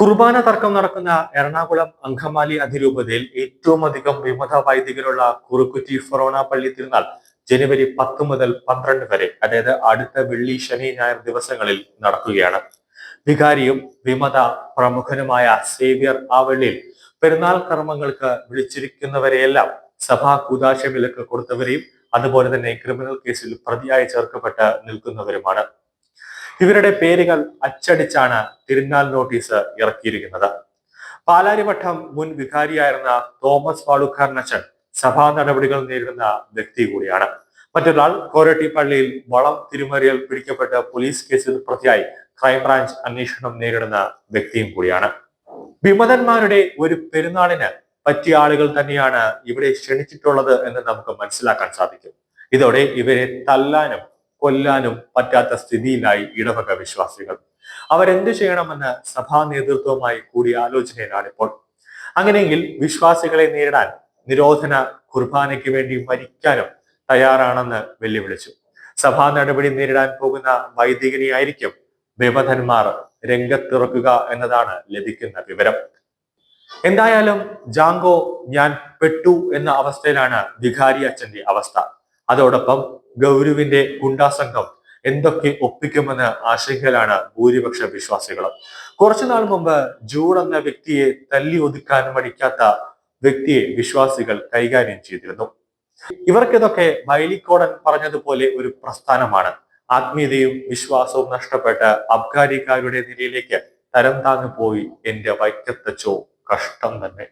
കുർബാന തർക്കം നടക്കുന്ന എറണാകുളം അങ്കമാലി അതിരൂപതയിൽ ഏറ്റവും അധികം വിമത വൈദികരുള്ള കുറുക്കുറ്റി ഫൊറോണ പള്ളി തിരുനാൾ ജനുവരി പത്ത് മുതൽ പന്ത്രണ്ട് വരെ അതായത് അടുത്ത വെള്ളി ശനി ഞായർ ദിവസങ്ങളിൽ നടക്കുകയാണ്. വികാരിയും വിമത പ്രമുഖനുമായ സേവ്യർ വെള്ളിയിൽ പെരുന്നാൾ കർമ്മങ്ങൾക്ക് വിളിച്ചിരിക്കുന്നവരെയെല്ലാം സഭാ കൂതാശ വിലക്ക് കൊടുത്തവരെയും അതുപോലെ തന്നെ ക്രിമിനൽ കേസിൽ പ്രതിയായി ചേർക്കപ്പെട്ട് നിൽക്കുന്നവരുമാണ്. ഇവരുടെ പേരുകൾ അച്ചടിച്ചാണ് തിരുനാൾ നോട്ടീസ് ഇറക്കിയിരിക്കുന്നത്. പാലാരിവട്ടം മുൻ വികാരിയായിരുന്ന തോമസ് വാളുക്കാരനച്ചൻ സഭാ നടപടികൾ നേരിടുന്ന വ്യക്തി കൂടിയാണ്. മറ്റൊരാൾ കോരട്ടി പള്ളിയിൽ വളം തിരുമറിയൽ പിടിക്കപ്പെട്ട പോലീസ് കേസിൽ പ്രതിയായി ക്രൈംബ്രാഞ്ച് അന്വേഷണം നേരിടുന്ന വ്യക്തിയും കൂടിയാണ്. വിമതന്മാരുടെ ഒരു പെരുന്നാളിന് പറ്റിയ ആളുകൾ തന്നെയാണ് ഇവിടെ ക്ഷണിച്ചിട്ടുള്ളത് എന്ന് നമുക്ക് മനസ്സിലാക്കാൻ സാധിക്കും. ഇതോടെ ഇവരെ തല്ലാനും കൊല്ലാനും പറ്റാത്ത സ്ഥിതിയിലായി ഇടവക വിശ്വാസികൾ. അവരെന്ത് ചെയ്യണമെന്ന് സഭാ നേതൃത്വവുമായി കൂടി ഇപ്പോൾ. അങ്ങനെയെങ്കിൽ വിശ്വാസികളെ നേരിടാൻ നിരോധന കുർബാനയ്ക്ക് വേണ്ടി മരിക്കാനും തയ്യാറാണെന്ന് വെല്ലുവിളിച്ചു. സഭാ നടപടി നേരിടാൻ പോകുന്ന വൈദികനെയായിരിക്കും വിമതന്മാർ രംഗത്തിറക്കുക എന്നതാണ് ലഭിക്കുന്ന വിവരം. എന്തായാലും ജാങ്കോ ഞാൻ പെട്ടു എന്ന അവസ്ഥയിലാണ് വികാരി അച്ഛന്റെ അവസ്ഥ. അതോടൊപ്പം ഗൗരുവിന്റെ ഗുണ്ടാസംഘം എന്തൊക്കെ ഒപ്പിക്കുമെന്ന് ആശങ്കയിലാണ് ഭൂരിപക്ഷ വിശ്വാസികളും. കുറച്ചു നാൾ മുമ്പ് ജൂഡ് എന്ന വ്യക്തിയെ തല്ലി ഒതുക്കാൻ മടിക്കാത്ത വ്യക്തിയെ വിശ്വാസികൾ കൈകാര്യം ചെയ്തിരുന്നു. ഇവർക്കിതൊക്കെ മൈലിക്കോടൻ പറഞ്ഞതുപോലെ ഒരു പ്രസ്ഥാനമാണ്. ആത്മീയതയും വിശ്വാസവും നഷ്ടപ്പെട്ട് അബ്ഗാരിക്കാരുടെ നിലയിലേക്ക് തരം താന്നു പോയി എന്റെ വൈക്കത്തച്ചോ കഷ്ടം തന്നെ.